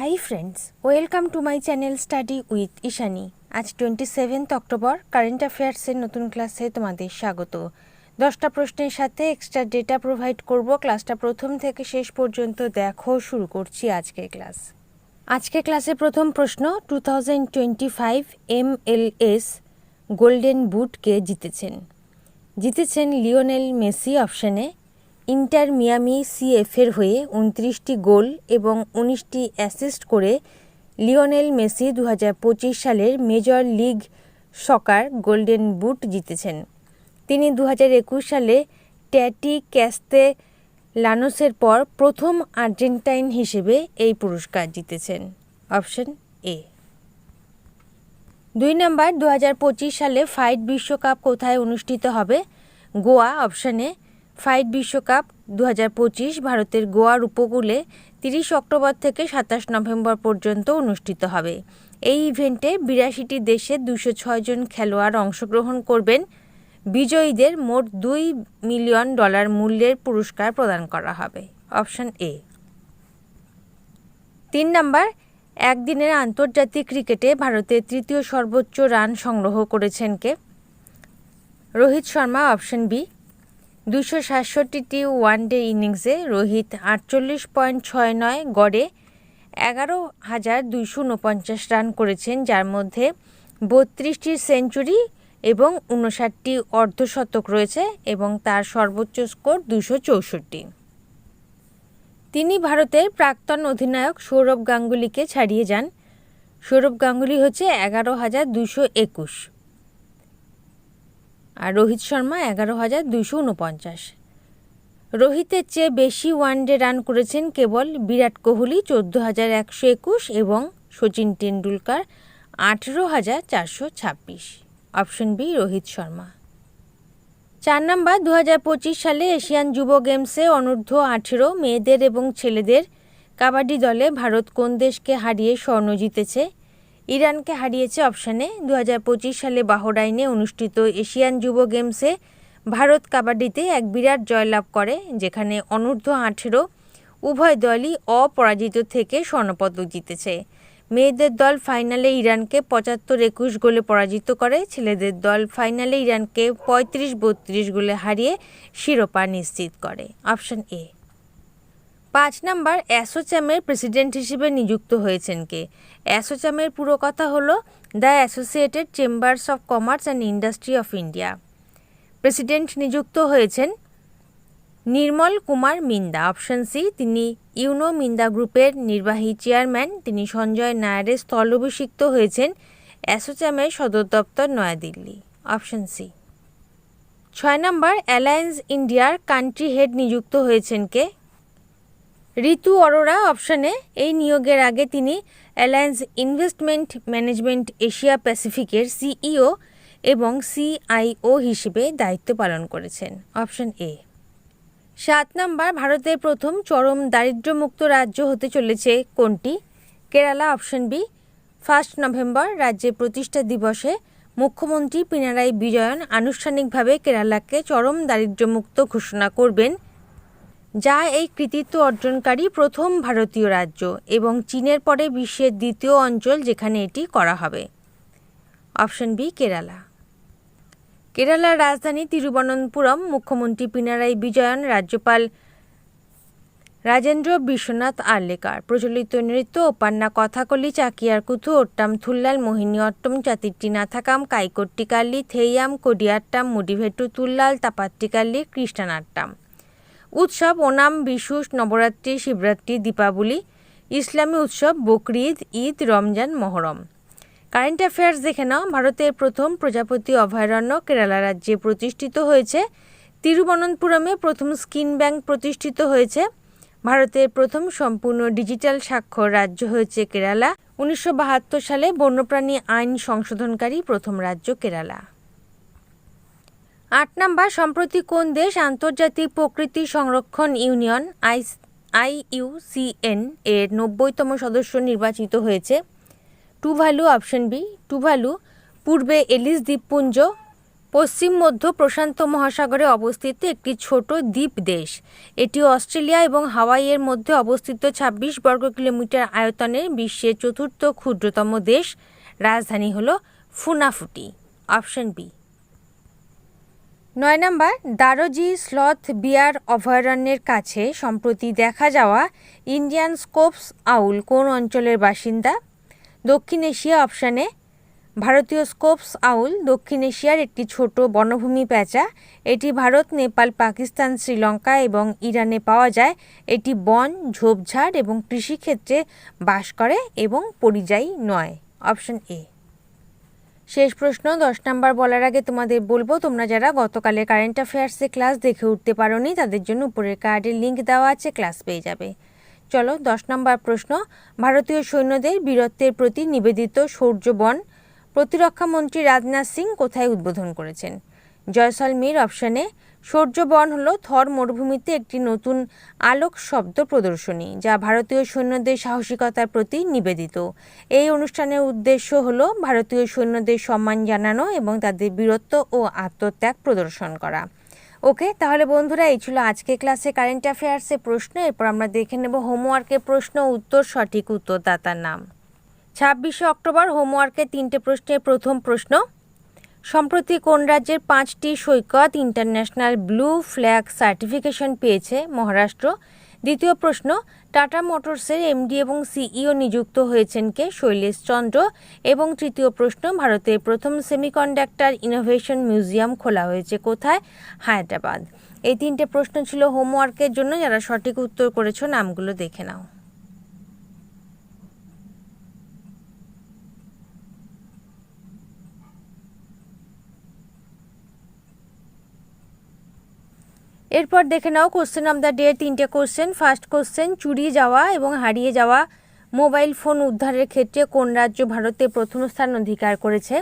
Hi friends welcome to my channel study with Ishani আজ twenty seventh October current অ্যাফেয়ার্সের নতুন ক্লাসে তোমাদের স্বাগত। দশটা প্রশ্নের সাথে এক্সট্রা ডেটা প্রোভাইড করব। ক্লাসটা প্রথম থেকে শেষ পর্যন্ত দেখো, শুরু করছি আজকের ক্লাস আজকের ক্লাসে প্রথম প্রশ্ন two thousand twenty five M L S golden বুটকে জিতেছেন। জিতেছেন লিওনেল মেসি অপশনে ইন্টার মিয়ামি সিএফের হয়ে উনত্রিশটি গোল এবং উনিশটি অ্যাসিস্ট করে লিওনেল মেসি দু হাজার পঁচিশ সালের major league soccer golden boot জিতেছেন। তিনি দু হাজার একুশ সালে ট্যাটি ক্যাস্তে লানোসের পর প্রথম আর্জেন্টাইন হিসেবে এই পুরস্কার জিতেছেন। Option A. দুই নম্বর দু হাজার পঁচিশ সালে ফাইট বিশ্বকাপ কোথায় অনুষ্ঠিত হবে? গোয়া, অপশনে ফাইট বিশ্বকাপ দু হাজার পঁচিশ ভারতের গোয়ার উপকূলে তিরিশ অক্টোবর থেকে সাতাশ নভেম্বর পর্যন্ত অনুষ্ঠিত হবে। এই ইভেন্টে বিরাশিটি দেশের দুশো জন খেলোয়াড় অংশগ্রহণ করবেন। বিজয়ীদের মোট দুই মিলিয়ন ডলার মূল্যের পুরস্কার প্রদান করা হবে। Option A. তিন নম্বর, একদিনের আন্তর্জাতিক ক্রিকেটে ভারতের তৃতীয় সর্বোচ্চ রান সংগ্রহ করেছেন কে? Rohit Sharma, option B. দুশো সাতষট্টিটি ওয়ানডে ইনিংসে রোহিত আটচল্লিশ পয়েন্ট ছয় নয় গড়ে এগারো হাজার দুইশো উনপঞ্চাশ রান করেছেন, যার মধ্যে বত্রিশটি সেঞ্চুরি এবং উনষাটটি অর্ধশতক রয়েছে এবং তার সর্বোচ্চ স্কোর দুশো চৌষট্টি। তিনি ভারতের প্রাক্তন অধিনায়ক সৌরভ গাঙ্গুলিকে ছাড়িয়ে যান। সৌরভ গাঙ্গুলি হচ্ছে এগারো হাজার দুশো একুশ। আর রোহিত শর্মা এগারো হাজার দুশো উনপঞ্চাশ। রোহিতের চেয়ে বেশি ওয়ানডে রান করেছেন কেবল বিরাট কোহলি চোদ্দ হাজার একশো একুশ এবং সচিন টেন্ডুলকার আঠেরো হাজার চারশো ছাব্বিশ। Option B, Rohit Sharma. চার নম্বর দু হাজার পঁচিশ সালে এশিয়ান যুব গেমসে অনূর্ধ্ব আঠেরো মেয়েদের এবং ছেলেদের কাবাডি দলে ভারত কোন দেশকে হারিয়ে স্বর্ণ জিতেছে? ইরানকে হারিয়েছে অপশানে। দু হাজার পঁচিশ সালে বাহরাইনে অনুষ্ঠিত এশিয়ান যুব গেমসে ভারত কাবাডিতে এক বিরাট জয়লাভ করে, যেখানে অনূর্ধ্ব আঠেরো উভয় দলই অপরাজিত থেকে স্বর্ণপদক জিতেছে। মেয়েদের দল ফাইনালে ইরানকে পঁচাত্তর একুশ গোলে পরাজিত করে। ছেলেদের দল ফাইনালে ইরানকে পঁয়ত্রিশ বত্রিশ গোলে হারিয়ে শিরোপা নিশ্চিত করে। Option A. পাঁচ নাম্বার অ্যাসোচ্যামের প্রেসিডেন্ট হিসেবে নিযুক্ত হয়েছেন কে? অ্যাসোচ্যামের পুরো কথা হলো the associated chambers of commerce and industry of India. President নিযুক্ত হয়েছেন নির্মল কুমার মিন্দা। অপশন সি, তিনি ইউনো মিন্দা গ্রুপের নির্বাহী চেয়ারম্যান। তিনি সঞ্জয় নায়ারের স্থলাভিষিক্ত হয়েছেন অ্যাসোচ্যামের সদর দপ্তর নয়াদিল্লি। Option C. ছয় নম্বর অ্যালায়েন্স ইন্ডিয়ার কান্ট্রি হেড নিযুক্ত হয়েছেন কে? ঋতু অরোরা অপশানে এই নিয়োগের আগে তিনি অ্যালায়েন্স ইনভেস্টমেন্ট ম্যানেজমেন্ট এশিয়া প্যাসিফিকের সিইও এবং সিআইও হিসেবে দায়িত্ব পালন করেছেন, অপশন এ। সাত নম্বর, ভারতের প্রথম চরম দারিদ্র্যমুক্ত রাজ্য হতে চলেছে কোনটি? Kerala, option B, first November রাজ্যে প্রতিষ্ঠা দিবসে মুখ্যমন্ত্রী পিনারাই বিজয়ন আনুষ্ঠানিকভাবে কেরালাকে চরম দারিদ্র্যমুক্ত ঘোষণা করবেন যা এই কৃতিত্ব অর্জনকারী প্রথম ভারতীয় রাজ্য এবং চীনের পরে বিশ্বের দ্বিতীয় অঞ্চল যেখানে এটি করা হবে। Option B, Kerala. কেরালার রাজধানী তিরুবনন্তপুরম মুখ্যমন্ত্রী পিনারাই বিজয়ন, রাজ্যপাল রাজেন্দ্র বিশ্বনাথ আর্লেকার, প্রচলিত নৃত্য ওপান্না কথাকলি, চাকিয়ার কুথু, ওট্টাম থুল্লাল, মোহিনী অট্টম, চাতিট্টি নাথাকাম কাইকট্টিকাল্লি থেইয়াম, কোডিয়াট্টাম, মুডিভেট্টু তুল্লাল তাপাট্টিকাল্লি কৃষ্ণানাট্টাম। উৎসব ওনাম বিশু নবরাত্রি, শিবরাত্রি, দীপাবলি, ইসলামী উৎসব বকরিদ ঈদ, রমজান, মহরম। কারেন্ট অ্যাফেয়ার্স দেখে নাও। ভারতের প্রথম প্রজাপতি অভয়ারণ্য কেরালা রাজ্যে প্রতিষ্ঠিত হয়েছে। তিরুবনন্তপুরমে প্রথম স্কিন ব্যাংক প্রতিষ্ঠিত হয়েছে। ভারতের প্রথম সম্পূর্ণ ডিজিটাল স্বাক্ষর রাজ্য হয়েছে কেরালা। উনিশশো বাহাত্তর সালে বন্যপ্রাণী আইন সংশোধনকারী প্রথম রাজ্য কেরালা। আট নাম্বার, সম্প্রতি কোন দেশ আন্তর্জাতিক প্রকৃতি সংরক্ষণ ইউনিয়ন, আই আইইউসিএন এর নব্বইতম সদস্য নির্বাচিত হয়েছে? টুভালু অপশন বি টুভালু পূর্বে এলিস দ্বীপপুঞ্জ, পশ্চিম মধ্য প্রশান্ত মহাসাগরে অবস্থিত একটি ছোট দ্বীপ দেশ। এটি অস্ট্রেলিয়া এবং হাওয়াইয়ের মধ্যে অবস্থিত ২৬ বর্গ কিলোমিটার আয়তনের বিশ্বের চতুর্থ ক্ষুদ্রতম দেশ। রাজধানী হল ফুনাফুটি। Option B. নয় নম্বর, দারোজি স্লথ বিয়ার অভয়ারণ্যের কাছে সম্প্রতি দেখা যাওয়া ইন্ডিয়ান স্কোপস আউল কোন অঞ্চলের বাসিন্দা? দক্ষিণ এশিয়া অপশানে, ভারতীয় স্কোপস আউল দক্ষিণ এশিয়ার একটি ছোট বনভূমি প্যাঁচা। এটি ভারত, নেপাল, পাকিস্তান, শ্রীলঙ্কা এবং ইরানে পাওয়া যায়। এটি বন, ঝোপঝাড় এবং কৃষিক্ষেত্রে বাস করে এবং পরিযায়ী নয়। Option A. শেষ প্রশ্ন, দশ নাম্বার বলার আগে তোমাদের বলব, তোমরা যারা গতকালে কারেন্ট অ্যাফেয়ার্সে ক্লাস দেখে উঠতে পারোনি, তাদের জন্য উপরের কার্ডের লিঙ্ক দেওয়া আছে ক্লাস পেয়ে যাবে। চলো, দশ নম্বর প্রশ্ন, ভারতীয় সৈন্যদের বীরত্বের প্রতি নিবেদিত শৌর্যবন প্রতিরক্ষামন্ত্রী রাজনাথ সিং কোথায় উদ্বোধন করেছেন? জয়সলমীর অপশানে সূর্যবন হল থর মরুভূমিতে একটি নতুন আলোক শব্দ প্রদর্শনী, যা ভারতীয় সৈন্যদের সাহসিকতার প্রতি নিবেদিত। এই অনুষ্ঠানের উদ্দেশ্য হল ভারতীয় সৈন্যদের সম্মান জানানো এবং তাদের বীরত্ব ও আত্মত্যাগ প্রদর্শন করা। ওকে, তাহলে বন্ধুরা, এই ছিল আজকে ক্লাসে কারেন্ট অ্যাফেয়ার্সের প্রশ্ন। এরপর আমরা দেখে নেব হোমওয়ার্কের প্রশ্ন, উত্তর, সঠিক উত্তরদাতার নাম। ছাব্বিশে অক্টোবর হোমওয়ার্কের তিনটে প্রশ্নের প্রথম প্রশ্ন সম্প্রতি কোন রাজ্যের পাঁচটি সৈকত ইন্টারন্যাশনাল ব্লু ফ্ল্যাগ সার্টিফিকেশন পেয়েছে মহারাষ্ট্র? দ্বিতীয় প্রশ্ন, টাটা মোটরসের এমডি এবং সিইও নিযুক্ত হয়েছেন কে শৈলেশ চন্দ্র? এবং তৃতীয় প্রশ্ন, ভারতের প্রথম সেমিকন্ডাক্টর ইনোভেশন মিউজিয়াম খোলা হয়েছে কোথায়? হায়দ্রাবাদ। এই তিনটে প্রশ্ন ছিল হোমওয়ার্কের জন্য, যারা সঠিক উত্তর করেছ, নামগুলো দেখে নাও। এরপর দেখে নাও কোশ্চেন অফ দ্য ডে তিনটে কোশ্চেন ফার্স্ট কোশ্চেন চুরি যাওয়া এবং হারিয়ে যাওয়া মোবাইল ফোন উদ্ধারের ক্ষেত্রে কোন রাজ্য ভারতে প্রথম স্থান অধিকার করেছে?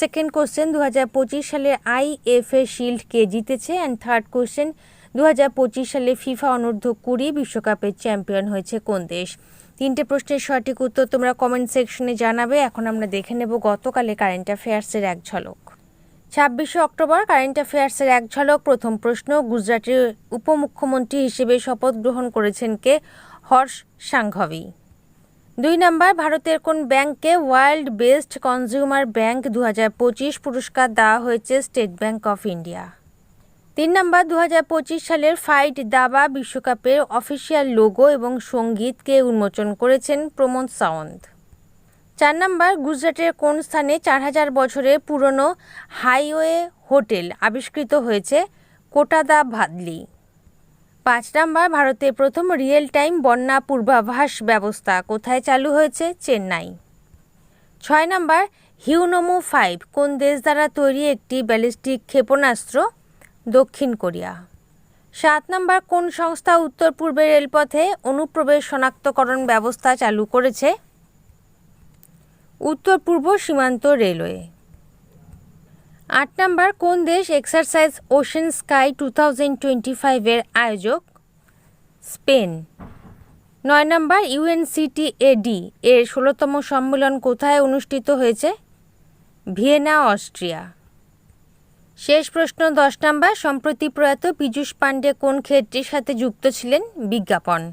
সেকেন্ড কোশ্চেন দু হাজার পঁচিশ সালের আইএফএ শিল্ড কে জিতেছে? অ্যান্ড থার্ড কোশ্চেন দু হাজার পঁচিশ সালে ফিফা অনূর্ধ্ব কুড়ি বিশ্বকাপের চ্যাম্পিয়ন হয়েছে কোন দেশ? তিনটে প্রশ্নের সঠিক উত্তর তোমরা কমেন্ট সেকশনে জানাবে। এখন আমরা দেখে নেব গতকালে কারেন্ট অ্যাফেয়ার্সের এক ঝলক। ছাব্বিশে অক্টোবর কারেন্ট অ্যাফেয়ার্সের এক ঝলক। প্রথম প্রশ্ন, গুজরাটের উপমুখ্যমন্ত্রী হিসেবে শপথ গ্রহণ করেছেন কে? হর্ষ সাংঘবি দুই নম্বর, ভারতের কোন ব্যাংককে ওয়ার্ল্ড বেস্ট কনজিউমার ব্যাংক দু হাজার পঁচিশ পুরস্কার দেওয়া হয়েছে স্টেট ব্যাংক অফ ইন্ডিয়া? তিন নম্বর দু হাজার পঁচিশ সালের ফাইট দাবা বিশ্বকাপের অফিসিয়াল লোগো এবং সঙ্গীতকে উন্মোচন করেছেন প্রমোদ সাওয়ন্ত। চার নম্বর, গুজরাটের কোন স্থানে চার হাজার বছরের পুরনো হাইওয়ে হোটেল আবিষ্কৃত হয়েছে? কোটাদা ভাদলি। পাঁচ নম্বর, ভারতের প্রথম রিয়েল টাইম বন্যা পূর্বাভাস ব্যবস্থা কোথায় চালু হয়েছে? চেন্নাই। ছয় নম্বর, হিউনোমো ফাইভ, কোন দেশ দ্বারা তৈরি একটি ব্যালিস্টিক ক্ষেপণাস্ত্র? দক্ষিণ কোরিয়া। সাত নম্বর, কোন সংস্থা উত্তর পূর্বের রেলপথে অনুপ্রবেশ শনাক্তকরণ ব্যবস্থা চালু করেছে? উত্তর পূর্ব সীমান্ত রেলওয়ে। আট নম্বর, কোন দেশ exercise ocean sky two thousand twenty ফাইভের আয়োজক? স্পেন। নয় নম্বর ইউএনসিটিএডি এর ষোলোতম সম্মেলন কোথায় অনুষ্ঠিত হয়েছে? Vienna, Austria. শেষ প্রশ্ন, দশ নম্বর, সম্প্রতি প্রয়াত পীযূষ পাণ্ডে কোন ক্ষেত্রের সাথে যুক্ত ছিলেন? বিজ্ঞাপন।